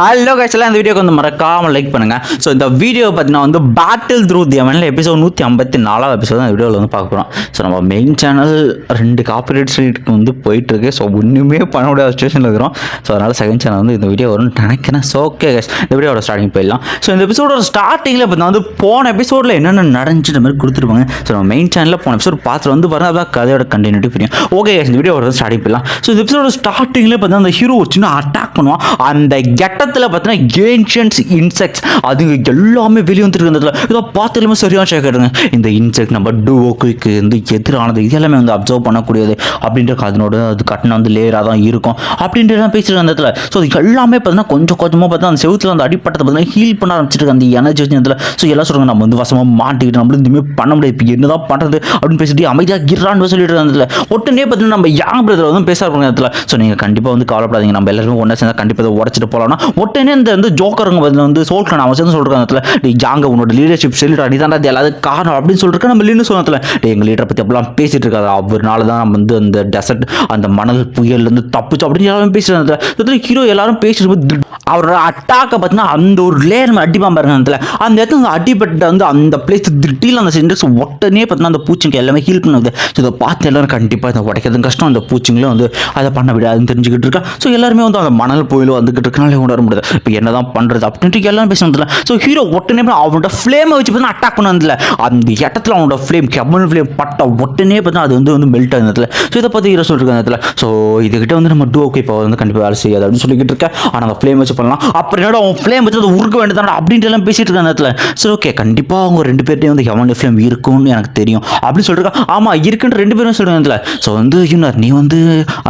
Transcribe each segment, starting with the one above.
Hello கைஸ்லாம் இந்த வீடியோக்கு வந்து மறக்காமல் லைக் பண்ணுங்கள் ஸோ இந்த வீடியோ பார்த்தீங்கன்னா வந்து பேட்டில் த்ரூ தியமனில் எபிசோட் நூற்றி ஐம்பத்தி நாலாவது எபிசோட் இந்த வீடியோவில் வந்து பார்க்க போகிறோம் ஸோ நம்ம மெயின் சேனல் ரெண்டு காப்பிரேட் ஸ்ட்ரீட்டுக்கு வந்து போயிட்டுருக்கு. ஸோ ஒன்றுமே பண்ண முடியாத சுச்சுவேஷனில் இருக்கிறோம். ஸோ அதனால் செகண்ட் சேனல் வந்து இந்த வீடியோ வரும்னு நினைக்கிறேன். ஸோ ஓகே கைஸ் இந்த வீடியோட ஸ்டார்டிங் போயிடலாம். ஸோ இந்த எபிசோடோட ஸ்டார்டிங்கில் பார்த்தீங்கன்னா வந்து போன எபிசோடில் என்னென்ன நடந்துச்சு மாதிரி கொடுத்துருப்பாங்க. ஸோ நம்ம மெயின் சேனலில் போன எபிசோட் பார்த்துட்டு வந்து பாருங்கள் அதான் கதையோட கண்டினியூட்டி புரியும் ஓகே இந்த வீடியோ ஸ்டார்டிங் போயிடலாம். ஸோ இந்த எபிசோட ஸ்டார்டிங்கில் பார்த்தீங்கன்னா அந்த ஹீரோ ஒரு சின்ன அட்டாக் பண்ணுவான். அந்த கெட்டத்தில் பார்த்தீங்கன்னா ஏன்ஷியன்ஸ் இன்செக்ட்ஸ் அதுங்க எல்லாமே வெளியே வந்துருக்கு அந்த இடத்துல. இதை பார்த்தாலுமே சரியான ஷேக் இந்த இன்செக்ட் நம்ம டூவோக்கு வந்து எதிரானது இது எல்லாமே வந்து அப்சர்வ் பண்ணக்கூடியது அப்படின்ற அதனோட அது கட்டணம் வந்து லேயராக தான் இருக்கும். அப்படின்றது தான் பேசிட்டு அந்த இடத்துல. ஸோ அது எல்லாமே பார்த்தீங்கன்னா கொஞ்சம் கொஞ்சமாக பார்த்தா அந்த செவுத்துல அந்த அடிப்பட்டத்தை பார்த்தீங்கன்னா ஹீல் பண்ண ஆரம்பிச்சிருக்கு அந்த எனர்ஜி வச்சு இடத்துல. ஸோ எல்லாம் சொல்கிறாங்க நம்ம வந்து வசமாக மாட்டிக்கிட்டு நம்மளும் இதுவுமே பண்ண முடியாது. இப்போ என்ன தான் பண்ணுறது அப்படின்னு பேசிட்டு அமைதியாக கிரான்னு சொல்லிட்டு இருந்த இடத்துல. உடனே பார்த்தீங்கன்னா நம்ம யாங் பிரதர் வந்து பேச இருக்கிற இடத்துல. ஸோ நீங்கள் கண்டிப்பாக வந்து கவலைப்படாதீங்க. நம்ம எல்லாருமே ஒன்றா சேர்ந்தா கண்டிப்பாக இதை உடச்சிட்டு போகலாம்னா உடனே இந்த வந்து ஜோக்கருங்க வந்து சோல்கன் அவன் சேர்ந்து சொல்கிறாங்க இடத்துல நீ ஜாங்க உன்னோட லீடர்ஷிப் சொல்லிட்டு நீ தான் அது எல்லாத்துக்கும் காரணம் அப்படின்னு சொல்லிட்டு நம்ம லீனு சொன்னதுல டே எங்கள் லீடரை பற்றி அப்படிலாம் பேசிட்டு இருக்காது. அவர்னால தான் நம்ம வந்து அந்த டெசர்ட் அந்த மணல் புயல்லேருந்து தப்புச்சு அப்படின்னு எல்லாரும் பேசிட்டு ஹீரோ எல்லாரும் பேசிட்டு அவரோட அட்டாக்கை பார்த்தீங்கன்னா அந்த ஒரு லேயர் அடிப்பான் பாருங்க அந்த இடத்துல. அந்த இடத்துல அடிபட்ட வந்து அந்த பிளேஸ் திட்டியில் அந்த சிண்டெக்ஸ் உடனே பார்த்தீங்கன்னா அந்த பூச்சிங்க எல்லாமே ஹீல் பண்ணுது ஸோ இதை பார்த்து எல்லாரும் கண்டிப்பாக இதை உடைக்கிறது கஷ்டம். அந்த பூச்சிங்களும் வந்து அதை பண்ண விடாதுன்னு தெரிஞ்சுக்கிட்டு இருக்கா. ஸோ எல்லாருமே வந்து அந்த மணல் புயலும் வந்துக்கிட்டு இருக்கனாலே உணர முடியாது இப்போ என்ன தான் பண்ணுறது அப்படின்ட்டு எல்லாரும் பேசுனதில்ல ஸோ ஹீரோ உடனே அவனோட ஃப்ளேமை வச்சு பார்த்தா அட்டாக் பண்ணதில்ல அந்த இடத்துல அவனோட ஃப்ளேம் கெமன் ஃப்ளேம் பட்ட உடனே பார்த்தா அது வந்து வந்து மெல்ட் ஆகுதுல ஸோ இதை பற்றி ஹீரோ சொல்லிருக்க அந்த இடத்துல. ஸோ இதுகிட்ட வந்து நம்ம டூ ஓகே இப்போ வந்து கண்டிப்பாக வேலை செய்யாது அப்படின்னு சொல்லிக்கிட்டு இருக்கேன் ஆனால் அந்த ஃப்ளேம் வச்சு பண்ணலாம். அப்புறம் என்னோட அவன் ஃப்ளேம் வச்சு அதை உருக்க வேண்டியதான அப்படின்ட்டு எல்லாம் பேசிட்டு இருக்க அந்த இடத்துல. சரி ஓகே கண்டிப்பாக அவங்க ரெண்டு பேர்ட்டையும் வந்து ஹெவன் ஃப்ளேம் இருக்கும்னு எனக்கு தெரியும். அப்படின்னு சொல்லிருக்கா ஆமாம் இருக்குன்னு ரெண்டு பேரும் சொல்லுவாங்க இதில் ஸோ வந்து யூனர் நீ வந்து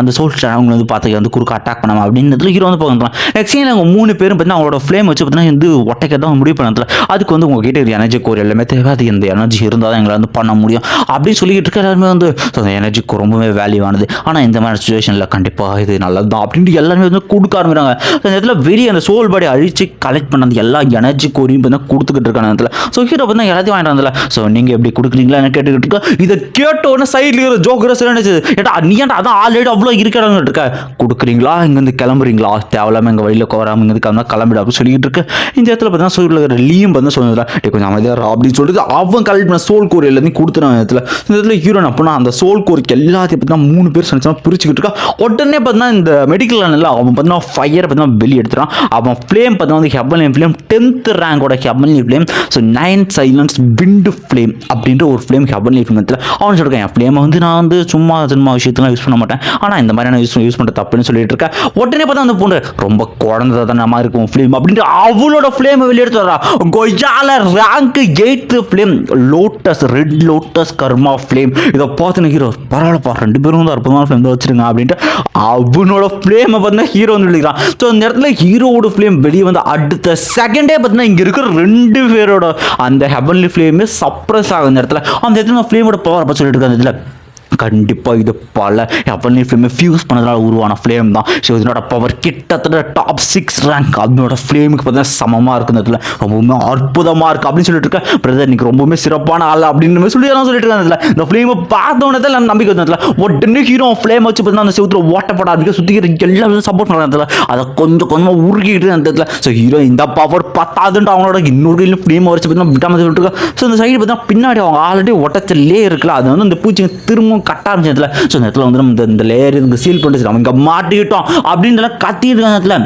அந்த சோல் அவங்க வந்து பார்த்து வந்து குறுக்க அட்டாக் பண்ணாம அப்படின்றதுல ஹீரோ வந்து போகிறான் நெக்ஸ்ட் சீன் அவங்க மூணு பேரும் பார்த்தீங்கன்னா அவங்களோட ஃப்ளேம் வச்சு பார்த்தீங்கன்னா வந்து ஒட்டைக்க தான் முடிவு பண்ணதில்ல அதுக்கு வந்து உங்ககிட்ட ஒரு எனர்ஜி கோர் எல்லாமே தேவை அது இந்த எனர்ஜி இருந்தால் தான் எங்களால் வந்து பண்ண முடியும். அப்படின்னு சொல்லிக்கிட்டு இருக்க எல்லாருமே வந்து ஸோ அந்த எனர்ஜிக்கு ரொம்பவே வேல்யூவானது ஆனால் இந்த மாதிரி சுச்சுவேஷனில் கண்டிப்பாக இது நல்லது தான் அப்படின்ட்டு எல்லாருமே வந்து கொடுக்க ஆரம்பிக்கிறாங்க. அந்த இடத்துல வெளியே அந்த சோல் பாடி அழிச்சு கலெக்ட் பண்ண அந்த எல்லா எனர்ஜி கோரியும் பார்த்தா கொடுத்துக்கிட்டு இருக்காங்க இடத்துல. ஸோ ஹீரோ பார்த்தீங்கன்னா எல்லாத்தையும் வாங்கிட்டு வந்தல ஸோ நீங்கள் எப்படி கொடுக்குறீங்களா? என்ன கேட்டுக்கிட்டு இருக்கா? இதை கேட்ட உடனே சைடில் இருக்கிற ஜோக்கரஸ் நினைச்சது ஏட்டா நீ ஏன்டா அதான் ஆல்ரெடி அவ்வளோ இருக்கிறாங்க இருக்க. கொடுக்குறீங்களா? இங்கேருந்து கிளம்புறீங்களா? தேவையில்லாமல் எங்கள் வழியில் வராமல் இங்கே தான் கிளம்பிடு அப்படின்னு சொல்லிக்கிட்டு இருக்கு. இந்த இடத்துல பார்த்தீங்கன்னா சோல் லீயும் வந்து சொன்னதுல டே கொஞ்சம் அமைதியாக அப்படின்னு சொல்லிட்டு அவன் கலெக்ட் பண்ண சோல் கோர் எல்லாத்தையும் கொடுத்துறான் இந்த இடத்துல. இந்த இடத்துல ஹீரோன் அப்படின்னா அந்த சோல் கோருக்கு எல்லாத்தையும் பார்த்தீங்கன்னா மூணு பேர் சொன்னா பிரிச்சுக்கிட்டு இருக்கா. உடனே பார்த்தீங்கன்னா இந்த மெடிக்கல் லைனில் அவன் பார்த்தீங்கன்னா ஃபயர் பார்த்தீங்கன்னா வெளியே எடுத்துறான் அவன் ஃப்ளேம் பார்த்தீங்கன்னா வந்து heavenly flame tenth ரேங்கோட heavenly flame so nine silence wind flame அப்படின்ற ஒரு ஃப்ளேம் ஹெபன்லி ஃப்ளேம் அவன் சொல்லிருக்கேன் என் ஃப்ளேமை வந்து நான் வந்து சும்மா சும்மா விஷயத்தெல்லாம் யூஸ் பண்ண மாட்டேன். ஆனால் இந்த மாதிரியான யூஸ் யூஸ் பண்ணுற தப்புன்னு சொல்லிட்டு இருக்கேன் உடனே பார்த்தா அந்த பொண்ணு ரொம்ப குழந்தை பார்த்தா தான் நம்ம இருக்கும் ஃபிலிம் அப்படின்ட்டு அவளோட ஃப்ளேமை வெளியே எடுத்து வரா கொய்யால rank eighth film lotus red lotus karma flame இதை பார்த்து ஹீரோ பரவாயில்லப்பா ரெண்டு பேரும் வந்து அற்புதமான ஃபிலிம் தான் வச்சிருங்க அப்படின்ட்டு அவனோட ஃப்ளேமை பார்த்தீங்கன்னா ஹீரோ வந்து எழுதிக்கிறான் ஸோ அந்த இடத்துல ஹீரோவோட ஃபிலேம் வெளியே வந்து அடுத்த செகண்டே பார்த்தீங்கன்னா இங்கே இருக்கிற ரெண்டு பேரோட அந்த ஹெவன்லி ஃபிலேமே சப்ரஸ் ஆகும் அந்த இடத்துல. அந்த இடத்துல ஃப்ளேமோட பவர் அப்போ சொல்லிட்டு இருக்க அந்த இடத்துல கண்டிப்பாக இது பல. ஹெவன்லி ஃப்ளேமை ஃபியூஸ் பண்ணதுனால உருவான ஃப்ளேம் தான். ஸோ இதனோட பவர் கிட்டத்தட்ட டாப் சிக்ஸ் ரேங்க் அதனோட ஃப்ளேமுக்கு பார்த்தீங்கன்னா சமமாக இருக்குது இந்த ரொம்பவுமே அற்புதமாக இருக்குது அப்படின்னு சொல்லிட்டு இருக்கேன் பிரதர் இன்னைக்கு ரொம்பவுமே சிறப்பான ஆள் அப்படின்னு சொல்லி நான் சொல்லிட்டு இருக்கேன் இந்த இந்த ஃப்ளேமை பார்த்தோன்னே தான் நம்பிக்கை வந்ததுல உடனே ஹீரோ ஃப்ளேம் வச்சு பார்த்தீங்கன்னா அந்த செவுத்துல ஓட்டப்பட ஆரம்பிக்க சுற்றிக்கிற எல்லாமே சப்போர்ட் பண்ணுறாங்க அதை கொஞ்சம் கொஞ்சமாக உருகிட்டு அந்த இடத்துல ஸோ ஹீரோ இந்த பவர் பத்தாதுன்ட்டு அவனோட இன்னொரு கையில் ஃப்ளேம் வச்சு பார்த்தீங்கன்னா விட்டாமல் சொல்லிட்டு இருக்கா ஸோ இந்த சைடு பார்த்தீங்கன்னா பின்னாடி அவங்க ஆல்ரெடி ஒட்டச்சல்லே லே இருக்குல்ல. அது வந்து அந்த பூச்சிங்க திரும்பவும் கட்ட ஆரம்பிச்சதுல ஸோ இந்த இடத்துல வந்து நம்ம இந்த- இந்த லேயர் இங்கே சீல் பண்ணிட்டு நம்ம இங்கே மாட்டிக்கிட்டோம் அப்படின்றலாம் கத்திட்டு இருக்காங்க இடத்துல.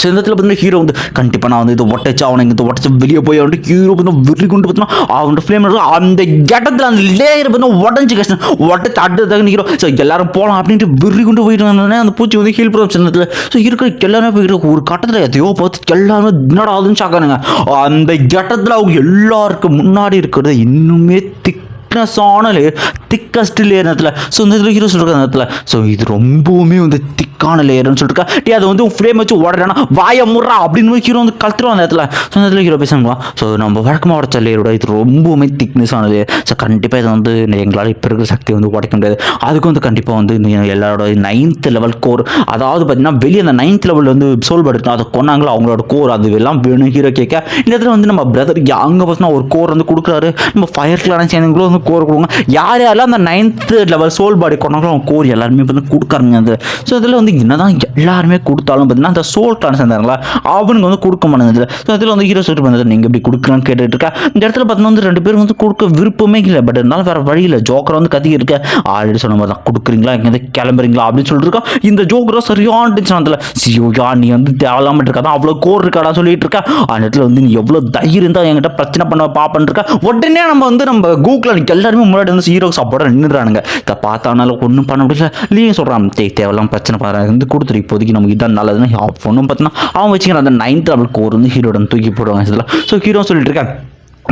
ஸோ இந்த இடத்துல பார்த்தீங்கன்னா ஹீரோ வந்து கண்டிப்பாக நான் வந்து இதை ஒட்டச்சு அவனை இங்கே ஒட்டச்சு வெளியே போய் அவன் ஹீரோ வந்து வெறி கொண்டு பார்த்தோன்னா அவனோட ஃப்ளேம் அந்த இடத்துல அந்த லேயர் பார்த்தீங்கன்னா உடஞ்சி கஷ்டம் உடச்சு அடுத்ததாக ஹீரோ ஸோ எல்லாரும் போகலாம் அப்படின்ட்டு வெறி கொண்டு போயிட்டு வந்தோடனே அந்த பூச்சி வந்து ஹீல் பண்ண சின்னத்தில் ஸோ இருக்கிற எல்லாருமே போயிட்டு ஒரு கட்டத்தில் எதையோ பார்த்து எல்லாருமே என்னடா ஆகுதுன்னு சாக்கானுங்க அந்த இடத்துல அவங்க எல்லாருக்கும் முன்னாடி இருக்கிறது இன்னுமே திக்னஸான லேயர் திக்கஸ்ட் லேயர் இடத்துல ஸோ இந்த இதில் ஹீரோ சொல்லிருக்க அந்த ஸோ இது ரொம்பவுமே வந்து திக்கான லேயர்னு சொல்லிருக்கா. டே அதை வந்து ஃப்ரேம் வச்சு உடறானா வாய முறா அப்படின்னு ஹீரோ வந்து கழுத்துருவோம் அந்த இடத்துல. ஸோ இந்த இடத்துல ஹீரோ பேசணுமா ஸோ நம்ம வழக்கமாக உடச்ச லேயரோட இது ரொம்பவுமே திக்னஸ் ஆனது ஸோ கண்டிப்பாக இதை வந்து எங்களால் இப்போ இருக்கிற சக்தியை வந்து உடைக்க முடியாது. அதுக்கு வந்து கண்டிப்பாக வந்து எல்லாரோட நைன்த் லெவல் கோர் அதாவது பார்த்தீங்கன்னா வெளியே அந்த நைன்த் லெவலில் வந்து சோல் படுத்தோம் அதை கொண்டாங்களோ அவங்களோட கோர் அது எல்லாம் வேணும் ஹீரோ கேட்க. இந்த இடத்துல வந்து நம்ம பிரதர் அங்கே பார்த்தீங்கன்னா ஒரு கோர் வந்து கொடுக்குறாரு. நம்ம ஃபயர் கிளான சேர்ந்தவங்களும் வந்து கோர் கொடுங்க. யார் யார் எல்லாம் அந்த நைன்த்து லெவல் சோல் பாடி கொண்டாங்க அவங்க கோரி எல்லாருமே வந்து கொடுக்குறாங்க அது. ஸோ இதில் வந்து என்னதான் எல்லாருமே கொடுத்தாலும் பார்த்தீங்கன்னா அந்த சோல் கிளான்ஸ் இருந்தாங்களா அவனுக்கு வந்து கொடுக்க மாட்டேங்குது. ஸோ அதில் வந்து ஹீரோ சொல்லிட்டு பண்ணது. நீங்கள் இப்படி கொடுக்கலான்னு கேட்டுட்டு இருக்கா இந்த இடத்துல பார்த்தீங்கன்னா வந்து ரெண்டு பேரும் வந்து கொடுக்க விருப்பமே இல்லை. பட் இருந்தாலும் வேறு வழி இல்லை. ஜோக்கரை வந்து கத்திக்கிட்டு இருக்க ஆல்ரெடி சொன்ன மாதிரி தான் கொடுக்குறீங்களா? எங்கேருந்து கிளம்புறீங்களா? அப்படின்னு சொல்லிட்டு இருக்கா. இந்த ஜோக்கரோ சரியான டென்ஷன் அதில் சியோயா நீ வந்து தேவையில்லாம இருக்கா தான் அவ்வளோ கோர் இருக்காடா? சொல்லிட்டு இருக்கா. அந்த இடத்துல வந்து நீ எவ்வளோ தைரியம் தான் என்கிட்ட பிரச்சனை பண்ண பாப்பன் இருக்கா. உடனே நம்ம வந்து நம்ம கூகுளில் எல்லாருமே முன்னாடி வந்து ஹீரோ சாப்பாடு நின்றுறானுங்க இதை பார்த்தானால ஒன்றும் பண்ண முடியல. லீவ் சொல்கிறான் தே தேவையெல்லாம் பிரச்சனை பாரு. வந்து கொடுத்துரு. இப்போதைக்கு நமக்கு இதான் நல்லதுன்னு. ஒன்றும் பார்த்தீங்கன்னா அவன் வச்சுக்கிற அந்த நைன்த் லெவல் கோர் வந்து ஹீரோட தூக்கி போடுவாங்க. இதில். ஸோ ஹீரோ சொல்லிட்டு இருக்கேன்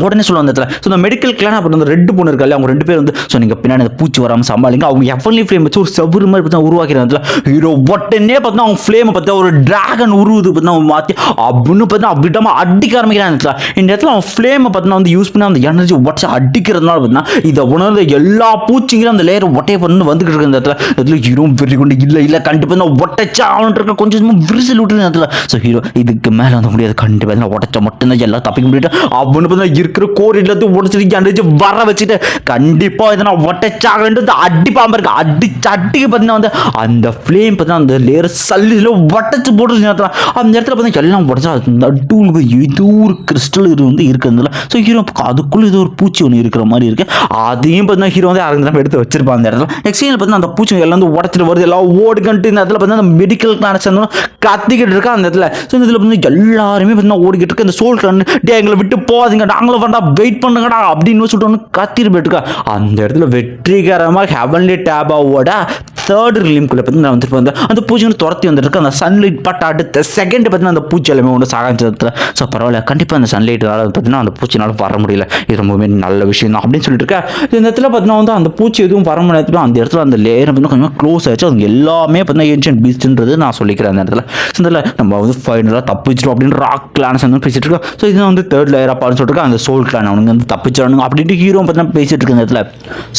உடனே சொல்லுவாங்க அந்த இடத்துல ஸோ இந்த மெடிக்கல் கிளான் அப்புறம் வந்து ரெண்டு பொண்ணு இருக்காங்க அவங்க ரெண்டு பேர் வந்து ஸோ நீங்கள் பின்னாடி அந்த பூச்சி வராமல் சமாளிங்க. அவங்க எவ்வளோ ஃப்ளேம் வச்சு ஒரு செவ்வறு மாதிரி பார்த்தா உருவாக்கிறாங்க ஹீரோ உடனே பார்த்தா அவங்க ஃப்ளேமை பார்த்தா ஒரு டிராகன் உருவுது பார்த்தா அவங்க மாற்றி அப்படின்னு பார்த்தா அப்படிட்டாம அடிக்க ஆரம்பிக்கிறாங்க இந்த இடத்துல. இந்த இடத்துல அவன் ஃப்ளேமை பார்த்தா வந்து யூஸ் பண்ணி அந்த எனர்ஜி உடச்சி அடிக்கிறதுனால பார்த்தீங்கன்னா இதை உணர்ந்த எல்லா பூச்சிங்களும் அந்த லேயர் ஒட்டையை பண்ணு வந்துகிட்டு இருக்க இந்த இடத்துல இதில் ஹீரோ வெறி கொண்டு இல்லை இல்லை கண்டிப்பாக நான் ஒட்டச்சா அவன் இருக்க கொஞ்சம் கொஞ்சமாக விரிசல் விட்டுருந்த இடத்துல. ஸோ ஹீரோ இதுக்கு மேலே வந்து முடியாது. கண்டிப்பாக நான் உடச்சா மட்டும்தான் எல்லாம் தப்பிக்க முடியாது அப்படின்னு பார்த்தா இருக்கிற கோர் எல்லாத்தையும் உடச்சிட்டு அடிச்சு வர வச்சுட்டு கண்டிப்பாக இதை நான் ஒட்டச்சாகன்றது அடிப்பாம இருக்கு. அடிச்சு அடிக்க பார்த்தீங்கன்னா வந்து அந்த ஃப்ளேம் பார்த்தீங்கன்னா அந்த லேயர் சல்லில் ஒட்டச்சு போட்டுருச்சு நேரத்தில் அந்த இடத்துல பார்த்தீங்கன்னா எல்லாம் உடச்சா நடுவில் ஏதோ ஒரு கிறிஸ்டல் இது வந்து இருக்கிறதுல ஸோ ஹீரோ அதுக்குள்ளே ஏதோ ஒரு பூச்சி ஒன்று இருக்கிற மாதிரி இருக்கு. அதையும் பார்த்தீங்கன்னா ஹீரோ வந்து அரங்க எடுத்து வச்சிருப்பான் அந்த இடத்துல. நெக்ஸ்ட் பார்த்தீங்கன்னா அந்த பூச்சி எல்லாம் வந்து உடச்சிட்டு வருது. எல்லாம் ஓடுகன்ட்டு இந்த இடத்துல பார்த்தீங்கன்னா அந்த மெடிக்கல் கிளாஸ் கத்திக்கிட்டு இருக்கா அந்த இடத்துல. ஸோ இந்த இதில் பார்த்தீங்கன்னா எல்லாருமே பார்த்தீங்கன்னா ஓடிக்கிட்டு இருக்கு. இந்த சோல் கிளான் டே எங்களை விட்டு போகாதீங்க. நாங்களும் வேண்டாம் வெயிட் பண்ணுங்கடா அப்படின்னு சொல்லிட்டு ஒன்று கத்திட்டு போயிட்டுருக்கா அந்த இடத்துல வெற்றிகரமாக ஹெவன்லி டேபாவோட தேர்ட் ரிலீம்குள்ளே பார்த்து நான் வந்துட்டு வந்து அந்த பூச்சி துரத்தி வந்துருக்கு அந்த சன்லைட் பட்ட அடுத்த செகண்ட் பார்த்தீங்கன்னா அந்த பூச்சி எல்லாமே ஒன்று சாகாஞ்சது ஸோ பரவாயில்ல. கண்டிப்பாக அந்த சன்லைட் பார்த்தீங்கன்னா அந்த பூச்சினால வர முடியல. இது ரொம்பவே நல்ல விஷயம் தான் அப்படின்னு சொல்லிட்டு இருக்கா. இந்த இடத்துல பார்த்தீங்கன்னா வந்து அந்த பூச்சி எதுவும் வர முடியாது அந்த இடத்துல அந்த லேயர் பார்த்தீங்கன்னா கொஞ்சம் க்ளோஸ் ஆயிடுச்சு. அது எல்லாமே பார்த்தீங்கன்னா ஏன்ஷியன் பீஸ்ட்ன்றது நான் சொல்லிக்கிறேன் அந்த இடத்துல. ஸோ இதில் நம்ம வந்து ஃபைனலாக தப்பிச்சிடும் அப்படின்னு ராக் கிளான்ஸ் வந்து பேசிட்டு இருக்கோம். ஸோ இதுதான் வந்து தேர்ட் லேயர் அப்பான்னு சொல்லிட்டு அந்த சோல் கிளான் அவனுங்க வந்து தப்பிச்சானுங்க அப்படின்ட்டு ஹீரோ பார்த்தீங்கன்னா பேசிட்டு இருக்க இந்த இடத்துல.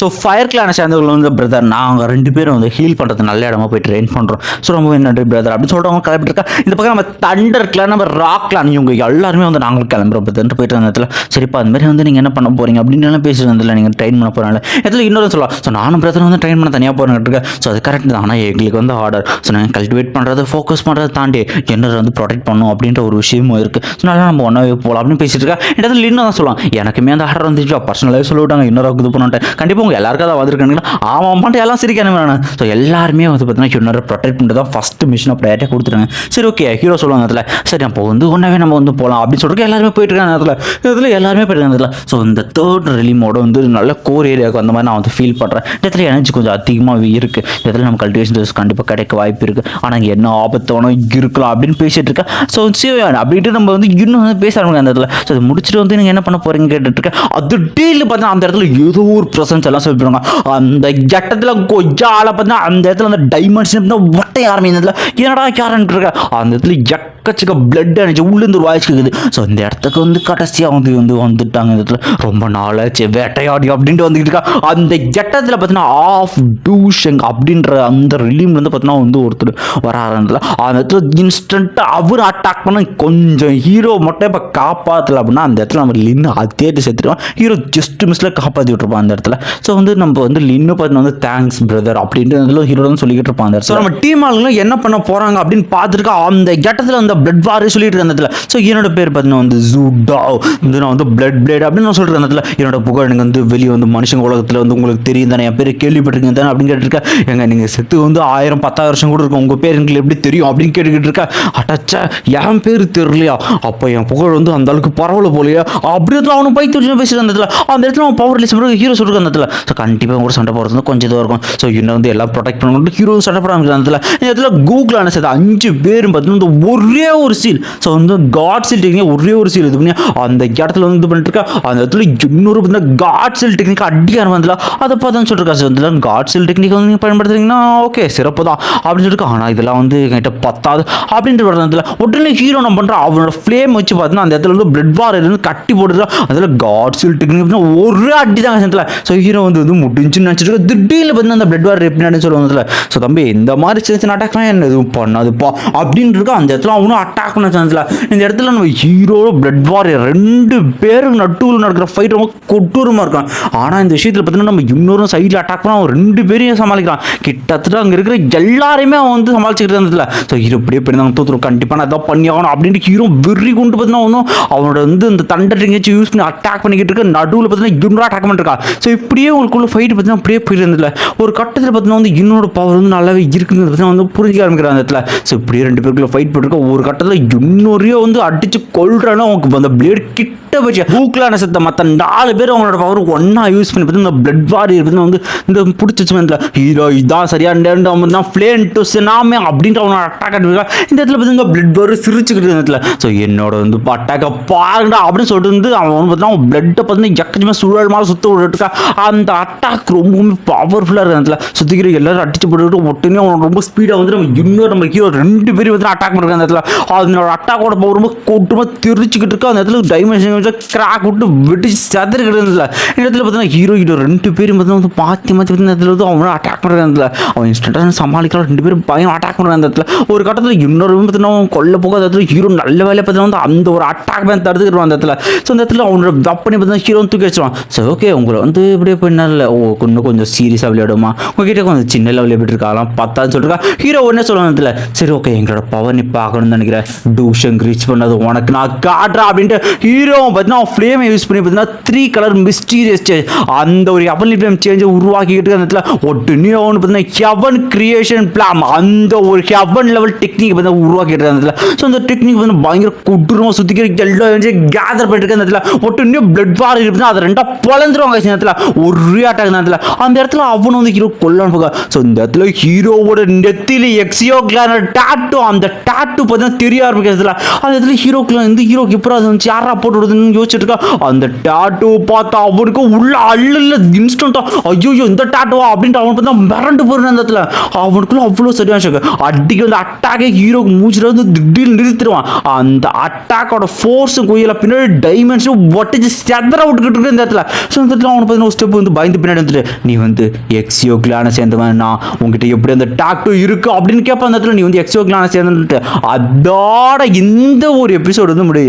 ஸோ ஃபயர் கிளானை சேர்ந்தவர்கள் வந்து பிரதர் நாங்கள் ரெண்டு பேரும் வந்து ஹீல் பண்ணுறது நல்ல இடமா போய் ட்ரெயின் பண்ணுறோம் ஸோ ரொம்ப நன்றி பிரதர் அப்படின்னு சொல்லிட்டு அவங்க கிளம்பிட்டு இருக்கா இந்த பக்கம் நம்ம தண்டர் கிளான் நம்ம ராக் கிளான் இவங்க எல்லாருமே வந்து நாங்களும் கிளம்புறோம் பிரதர்ன்ட்டு போயிட்டு அந்த இடத்துல சரிப்பா அந்த மாதிரி வந்து நீங்கள் என்ன பண்ண போறீங்க? அப்படின்னு எல்லாம் பேசிட்டு இருந்ததில்ல நீங்கள் ட்ரெயின் பண்ண போகிறாங்க இடத்துல இன்னொரு சொல்லலாம் ஸோ நானும் பிரதர் வந்து ட்ரெயின் பண்ண தனியாக போகிறேன் இருக்கேன் ஸோ அது கரெக்ட் தான். ஆனால் எங்களுக்கு வந்து ஆர்டர் ஸோ நாங்கள் கல்டிவேட் பண்ணுறது ஃபோக்கஸ் பண்ணுறதை தாண்டி ஜென்னர் வந்து ப்ரொடெக்ட் பண்ணும் அப்படின்ற ஒரு விஷயமும் இருக்குது ஸோ நல்லா நம்ம ஒன்றாவே போகலாம் அப்படின்னு பேசிட்டு இருக்கா. இடத்துல இன்னும் தான் சொல்லலாம் எனக்குமே அந்த ஆர்டர் வந்துச்சு. பர்சனலாகவே சொல்லிவிட்டாங்க. இன்னொரு இது பண்ணிட்டேன் கண்டிப்பாக உங்கள் எல்லாருக்கும் தான் வந்திருக்காங்கன்னா ஆமாம் பண்ணிட்டு எல்லாம் சிரிக்கணும் நான். ஸோ எல்லாருமே வந்து பார்த்தீங்கன்னா இன்னொரு ப்ரொடெக்ட் பண்ணுறது தான் ஃபஸ்ட்டு மிஷினை ப்ரையாரிட்டி கொடுத்துருங்க சரி ஓகே ஹீரோ சொல்லுவாங்க அதில் சரி அப்போ வந்து ஒன்றாவே நம்ம வந்து போகலாம் அப்படின்னு சொல்லிட்டு எல்லாருமே போயிட்டு இருக்காங்க அதில் இதில் எல்லாருமே போயிட்டு இருக்காங்க அதில் ஸோ இந்த தேர்ட் ரிலீமோட வந்து நல்ல கோர் ஏரியாவுக்கு அந்த மாதிரி நான் வந்து ஃபீல் பண்ணுறேன் இடத்துல எனர்ஜி கொஞ்சம் அதிகமாக இருக்குது இதில் நம்ம கல்டிவேஷன் கண்டிப்பாக கிடைக்க வாய்ப்பு இருக்குது ஆனால் இங்கே என்ன ஆபத்தானோ இருக்கலாம் அப்படின்னு பேசிட்டு இருக்கேன். ஸோ சிவன் அப்படின்ட்டு நம்ம வந்து இன்னும் வந்து பேச ஆரம்பிங்க அந்த இடத்துல. ஸோ அதை முடிச்சுட்டு வந்து நீங்கள் என்ன பண்ண போகிறீங்க கேட்டுகிட்டுருக்கேன் அது டீலில் பார்த்தா அந்த இடத்துல ஏதோ ஒரு ப்ரெசன்ஸ் எல்லாம் சொல்லிடுவாங்க அந்த இடத்துல கொஜால பார்த்தா அந்த இடத்துல அந்த டைமண்ட்ஸ் ஒட்டை ஆரம்பிங்க அந்த இடத்துல என்னடா கேரண்ட் இருக்க? அந்த இடத்துல எக்கச்சக்க பிளட் அணிச்சு உள்ளேருந்து ஒரு வாய்ஸ் கேட்குது ஸோ இந்த இடத்துக்கு வந்து கடைசியாக வந்து வந்து வந்துட்டாங்க இந்த இடத்துல. ரொம்ப நாளாச்சு வேட்டையாடி அப்படின்ட்டு வந்துக்கிட்டு இருக்கா. அந்த இடத்துல பார்த்தீங்கன்னா ஆஃப் டூஷங் அப்படின்ற அந்த ரிலீம் வந்து பார்த்தீங்கன்னா வந்து ஒருத்தர் வர ஆரம்பித்துல அந்த இடத்துல இன்ஸ்டண்ட்டாக அவர் அட்டாக் பண்ண கொஞ்சம் ஹீரோ மட்டும் இப்போ காப்பாற்றல அப்படின்னா அந்த இடத்துல நம்ம லின்னு அதேட்டு சேர்த்துருவான் ஹீரோ ஜஸ்ட் மிஸ்ல காப்பாற்றி விட்டுருப்பான் அந்த இடத்துல. ஸோ வந்து நம்ம வந்து லின்னு பார்த்தீங்கன்னா வந்து தேங்க்ஸ் பிரதர் அப்படின்ட்டு ஹீரோ தான் சொல்லிக்கிட்டு இடத்துல ஸோ நம்ம டீம் ஆளுங்களும் என்ன பண்ண போகிறாங்க அப்படின்னு பார்த்துருக்கா அந்த இடத்துல அந்த பிளட் வாரே சொல்லிட்டு இருக்க அந்த இடத்துல. ஸோ என்னோட பேர் பார்த்தீங்கன்னா வந்து ஜூடா இது நான் வந்து பிளட் பிளேட் அப்படின்னு நான் சொல்கிறேன் அந்த இடத்துல. என்னோட புகழ் எனக்கு வந்து வெளியே வந்து மனுஷங்க உலகத்தில் வந்து உங்களுக்கு தெரியும் தானே? என் பேர் கேள்விப்பட்டிருக்கீங்க தானே அப்படின்னு கேட்டிருக்கேன் எங்க நீங்கள் செத்து வந்து ஆயிரம் பத்தாயிரம் வருஷம் கூட இருக்கும் உங்கள் பேர் எங்களுக்கு எப்படி தெரியும் அப்படின்னு கேட்டுக்கிட்டு இருக்கேன் அட்டச்சா என் பேர் தெரியலையா? அப்போ என் புகழ் வந்து அந்த அளவுக்கு பரவல போலையா. அப்படி இடத்துல அவனும் பைத்து வச்சு பேசுகிற அந்த இடத்துல. அந்த இடத்துல அவன் பவர் ரிலீஸ் பண்ணுறது ஹீரோ சொல்லிருக்க அந்த இடத்துல. ஸோ கண்டிப்பாக கூட சண்டை போகிறது வந்து கொஞ்சம் இதுவாக இருக்கும். ஸோ இன்னும் வந்து எல்லாம் ப்ரொடெக்ட் பண்ணணும் ஹீரோ சண்டை போட ஆரம்பிச்சு அந்த இடத்துல இந்த இடத்துல கூகுள் அஞ்சு பேரும் பார்த்தீங்கன்னா இந்த ஒரே ஒரு சீல் ஸோ வந்து காட் சீல் டெக்னிக் ஒரே ஒரு சீல் இது பண்ணி அந்த இடத்துல வந்து இது பண்ணிட்டு இருக்கா அந்த இடத்துல இன்னொரு பார்த்தீங்கன்னா காட் சீல் டெக்னிக் அடிக்க ஆரம்பிச்சதுல அதை பார்த்து சொல்லிருக்கா. சார் வந்து காட் சீல் டெக்னிக் வந்து நீங்கள் பயன்படுத்துறீங்கன்னா ஓகே சிறப்பு தான். அப்படின்னு சொல்லிட்டு ஆனால் இதெல்லாம் வந்து என்கிட்ட பத்தாது. அப்படின்ற இடத்துல உடனே ஹீரோ நம்ம பண்ணுற அவனோட ஃப்ளேம் வச்சு பார்த்தீங்கன்னா அந்த இடத்துல வந்து பிளட் வார் இருந்து கட்டி போட்டுருக்கா அதில் காட் சீல் டெக்னிக் ஒரு அடி தான் சேர்த்துல ஸோ ஹீரோ வந்து வந்து முடிஞ்சுன்னு நினச்சிட்டு திடீர்னு பார்த்தீங்கன்னா அந்த பிளட் வார் எப்படி அப்படின்னு வந்ததுல ஸோ தம்பி இந்த மாதிரி சின்ன சின்ன அட்டாக்லாம் என்ன எதுவும் பண்ணாதுப்பா. அப்படின்னு இருக்கா அந்த இடத்துல அவனும் அட்டாக் பண்ண சான்ஸ்ல இந்த இடத்துல நம்ம ஹீரோ பிளட் வாரியர் ரெண்டு பேரும் நட்டுவில் நடக்கிற ஃபைட் ரொம்ப கொட்டூரமாக இருக்கும் ஆனால் இந்த விஷயத்தில் பார்த்தீங்கன்னா நம்ம இன்னொரு சைடில் அட்டாக் பண்ண அவன் ரெண்டு பேரையும் சமாளிக்கிறான். கிட்டத்தட்ட அங்கே இருக்கிற எல்லாரையுமே அவன் வந்து சமாளிச்சுக்கிட்டு இருந்ததுல. ஸோ ஹீரோ இப்படியே போயிருந்தாங்க தோத்துரும். கண்டிப்பாக நான் இதான் பண்ணி ஆகணும் அப்படின்ட்டு ஹீரோ வெறி கொண்டு பார்த்தீங்கன்னா ஒன்றும் அவனோட வந்து இந்த தண்டர் எங்கேயாச்சும் யூஸ் பண்ணி அட்டாக் பண்ணிக்கிட்டு இருக்க நடுவில் பார்த்தீங்கன்னா இன்னொரு அட்டாக் பண்ணிருக்கா ஸோ இப்படியே உங்களுக்குள்ள ஃபைட் பார்த்தீங்கன்னா அப்படியே போயிருந்ததுல. ஒரு கட்டத்தில் பார்த்தீங்கன்னா வந்து இன்னோட பவர் வந்து நல்லாவே இருக்குங்கிறது பார்த்தீங்கன்னா வந்து புரிஞ்சிக்க ஆரம்பிக்கிறேன் அந்த இடத்துல. ஸோ இப்படியே ரெண்டு பேருக்குள்ள ஃபைட் பண்ணிருக்க ஒரு கட்டத்தில் இன்னொரு வந்து அடித்து கொள்றேன்னா அவங்க அந்த பிளேட் கிட்ட போச்சு. ஹூக்லான செத்த மற்ற நாலு பேர் அவங்களோட பவர் ஒன்றா யூஸ் பண்ணி பார்த்து இந்த பிளட் வாரியர் பார்த்தீங்கன்னா வந்து இந்த பிடிச்சிச்சு இந்த ஹீரோ இதான் சரியா அவன் தான் ஃப்ளேன் டு சினாமே அப்படின்ட்டு அவனோட அட்டாக் அடிப்பா இந்த இடத்துல பார்த்தீங்கன்னா பிளட் வாரியர் சிரிச்சுக்கிட்டு இந்த இடத்துல ஸோ என்னோட வந்து அட்டாக்கை பாருங்கடா அப்படின்னு சொல்லிட்டு வந்து அவன் வந்து பார்த்தீங்கன்னா பிளட்டை பார்த்தீங்கன்னா எக்கச்சமாக சுழல் மாதிரி சுத்த விட்டுருக்கா அந்த அட்டாக் ரொம்பவுமே பவர்ஃபுல்லாக இருக்கு இடத்துல சுற்றிக்கிற எல்லாரும் அடிச்சு போட்டுக்கிட்டு ஒட்டுனே அவன் ரொம்ப ஸ்பீடாக வந்து நம்ம இன்னொரு நம்ம ஹீரோ ரெண்டு பேரும் வந்து அட்டாக் பண்ணுறாங்க அந்த இடத்துல. அதனோட அட்டாக்கோட பவர் ரொம்ப கூட்டமாக தெரிச்சுக்கிட்டு இருக்கா அந்த இடத்துல. டைமென்ஷன் கிராக் விட்டு வெடிச்சு சதுரிக்கிட்டு இருந்ததுல இந்த இடத்துல பார்த்தீங்கன்னா ஹீரோ ஹீரோ ரெண்டு பேரும் பார்த்தீங்கன்னா வந்து மாற்றி மாற்றி பார்த்தீங்கன்னா இந்த இடத்துல வந்து அவனும் அட்டாக் பண்ணுறதுல அவன் இன்ஸ்டன்ட்டாக சமாளிக்கிறான் ரெண்டு பேரும் பயம் அட்டாக் பண்ணுறாங்க அந்த இடத்துல. ஒரு கட்டத்தில் இன்னொரு பார்த்தீங்கன்னா அவன் கொல்ல போக அந்த இடத்துல ஹீரோ நல்ல வேலை பார்த்தீங்கன்னா வந்து அந்த ஒரு அட்டாக் பேன் தடுத்துக்கிடுவான் அந்த இடத்துல. ஸோ அந்த இடத்துல அவனோட வெப்பனை பார்த்தீங்கன்னா ஹீரோ தூக்கி வச்சிருவான் ஸோ ஓகே உங்களை வந்து இப்படியே போய் ஓ இன்னும் கொஞ்சம் சீரியஸாக விளையாடுமா உங்ககிட்ட கொஞ்சம் சின்ன லெவலில் எப்படி இருக்கலாம் பத்தான்னு சொல்லிருக்கா. ஹீரோ ஒன்றே சொல்லுவாங்க இடத்துல. சரி ஓகே எங்களோட பவர் நீ பார்க்கணும்னு நினைக்கிறேன். டூஷன் ரீச் பண்ணது உனக்கு நான் காட்டுறேன் அப்படின்ட்டு ஹீரோ பார்த்தீங்கன்னா ஃப்ளேமை யூஸ் பண்ணி பார்த்தீங்கன்னா த்ரீ கலர் மிஸ்டீரியஸ் சேஞ்ச் அந்த ஒரு எவன் ஃப்ளேம் சேஞ்சை உருவாக்கிக்கிட்டு அந்த இடத்துல ஒட்டுனே ஒன்று பார்த்தீங்கன்னா ஹெவன் கிரியேஷன் பிளான் அந்த ஒரு ஹெவன் லெவல் டெக்னிக் பார்த்தீங்கன்னா உருவாக்கிட்டு அந்த இடத்துல ஸோ அந்த டெக்னிக் வந்து பயங்கர கொடூரமாக சுற்றிக்கிற எல்லா கேதர் பண்ணிட்டு அந்த இடத்துல ஒட்டுனே பிளட் வார் இருக்குதுன்னா அதை ரெண்டா பொழந்துருவாங்க இந்த இடத்துல ஒரே அட்டாக் அந்த இடத்துல அந்த இடத்துல அவனு வந்து ஹீரோ கொல்லான்னு போக ஸோ இந்த இடத்துல ஹீரோவோட நெத்தில எக்ஸியோ கிளான டேட்டோ அந்த டேட்டு பார்த்தீங்கன்னா தெரிய ஆரம்பிக்கிறதுல அந்த இடத்துல ஹீரோ கிளான் இந்த ஹீரோக்கு எப்படி அது வந்து யாரா போட்டு விடுதுன்னு யோசிச்சுட்டு இருக்கா அந்த டாட்டு பார்த்தா அவனுக்கு உள்ள அள்ளல இன்ஸ்டன்ட்டா ஐயோ இந்த டாட்டுவா அப்படின்ட்டு அவன் பார்த்தா மிரண்டு போயிருந்த அந்த இடத்துல. அவனுக்குள்ள அவ்வளோ சரியான ஷாக்கு அடிக்க வந்து அட்டாக்கே ஹீரோக்கு மூச்சுட்டு வந்து திடீர்னு நிறுத்திடுவான். அந்த அட்டாக்கோட ஃபோர்ஸும் குயில பின்னாடி டைமென்ஷன் ஒட்டிச்சு செதற விட்டுக்கிட்டு இருக்கு இந்த இடத்துல. ஸோ இந்த இடத்துல அவனை பார்த்தீங்கன்னா ஒரு ஸ்டெப் வந்து பயந்து பின்னாடி வந்துட்டு நீ வந்து எக்ஸியோ கிளான சேர்ந்தவன்? நான் உங்ககிட்ட எப்படி அந்த டாக்டோ இருக்கு? அப்படின்னு கேட்பான் அந்த இடத்துல. நீ வந்து எக்ஸியோ கிளான சேர்ந்துட்டு அதோட இந்த ஒரு எபிசோடு வந்து முடியும்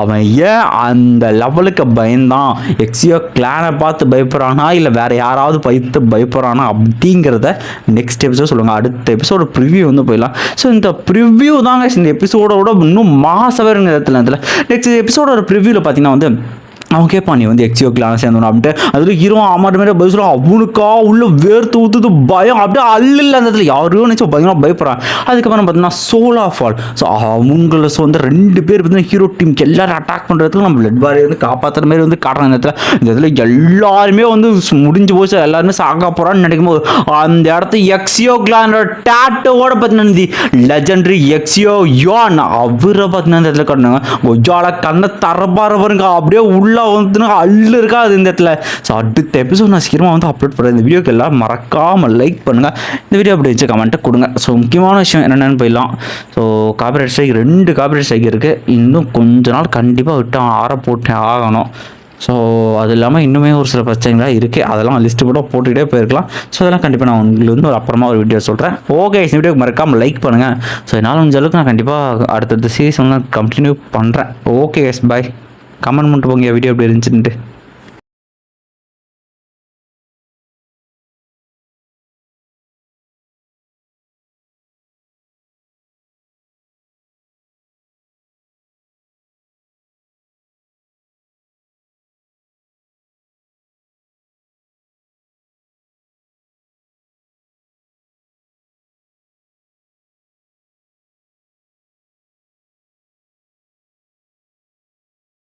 அவன் ஏன் அந்த லெவலுக்கு பயந்தான். எக்ஸியோ கிளானை பார்த்து பயப்படுறானா இல்லை வேற யாராவது பயத்து பயப்படுறானா அப்படிங்கிறத நெக்ஸ்ட் எபிசோட் சொல்லுவாங்க அடுத்த எபிசோட ப்ரிவ்யூ வந்து போயிடலாம். ஸோ இந்த ப்ரிவ்யூ தாங்க இந்த எபிசோடோட இன்னும் மாசவே இருங்க இடத்துல இடத்துல. நெக்ஸ்ட் எபிசோடோட ப்ரிவ்யூவில் பார்த்தீங்கன்னா வந்து அவன் கேட்பான் நீ வந்து எக்ஸியோ கிளாஸ் சேர்ந்தணும் அப்படின்ட்டு. அதில் ஹீரோ ஆமாட்ட மாதிரி பதில் சொல்லுவான் அவனுக்கா? உள்ள வேர்த்து ஊற்றுது பயம். அப்படியே அல்ல அந்த இடத்துல. யாரையோ நினச்சி பயங்கரமாக பயப்படுறான். அதுக்கப்புறம் பார்த்தீங்கன்னா சோலா ஃபால் ஸோ அவங்கள ஸோ வந்து ரெண்டு பேர் பார்த்தீங்கன்னா ஹீரோ டீமுக்கு எல்லாரும் அட்டாக் பண்ணுறதுக்கு நம்ம பிளட் பாரி வந்து காப்பாற்றுற மாதிரி வந்து காட்டுறாங்க இந்த இடத்துல. இந்த இடத்துல எல்லாருமே வந்து முடிஞ்சு போச்சு. எல்லாருமே சாக போகிறான்னு நினைக்கும் போது அந்த இடத்த எக்ஸியோ கிளானோட டேட்டோட பார்த்தீங்கன்னா லெஜண்டரி எக்ஸியோ யோன் அவரை பார்த்தீங்கன்னா இந்த இடத்துல காட்டினாங்க. கொஜால கண்ணை தரப்பாரு பாருங்க. அப்படியே உள்ள வந்து அள்ளு இருக்கா அது இந்த இடத்துல. ஸோ அடுத்த எபிசோட் நான் சீக்கிரமாக வந்து அப்லோட் பண்ணுறேன் இந்த வீடியோக்கு எல்லாம் மறக்காமல் லைக் பண்ணுங்கள் இந்த வீடியோ அப்படி வச்சு கமெண்ட்டை கொடுங்க. ஸோ முக்கியமான விஷயம் என்னென்னு போயிடலாம். ஸோ காப்பிரைட் ஸ்ட்ரைக் ரெண்டு காப்பிரைட் ஸ்ட்ரைக் இருக்குது இன்னும் கொஞ்ச நாள் கண்டிப்பாக விட்டு ஆற போட்டு ஆகணும். ஸோ அது இல்லாமல் இன்னுமே ஒரு சில பிரச்சனைகளாக இருக்குது அதெல்லாம் லிஸ்ட்டு கூட போட்டுக்கிட்டே போயிருக்கலாம். ஸோ அதெல்லாம் கண்டிப்பாக நான் உங்களுக்கு வந்து ஒரு அப்புறமா ஒரு வீடியோ சொல்கிறேன் ஓகே இந்த வீடியோக்கு மறக்காமல் லைக் பண்ணுங்கள் ஸோ என்னால் முடிஞ்ச அளவுக்கு நான் கண்டிப்பாக அடுத்தடுத்த சீரீஸ் வந்து கண்டினியூ பண்ணுறேன் ஓகே எஸ் பாய் கமெண்ட் பண்ணிட்டு போங்க வீடியோ எப்படி இருந்துச்சுன்ட்டு.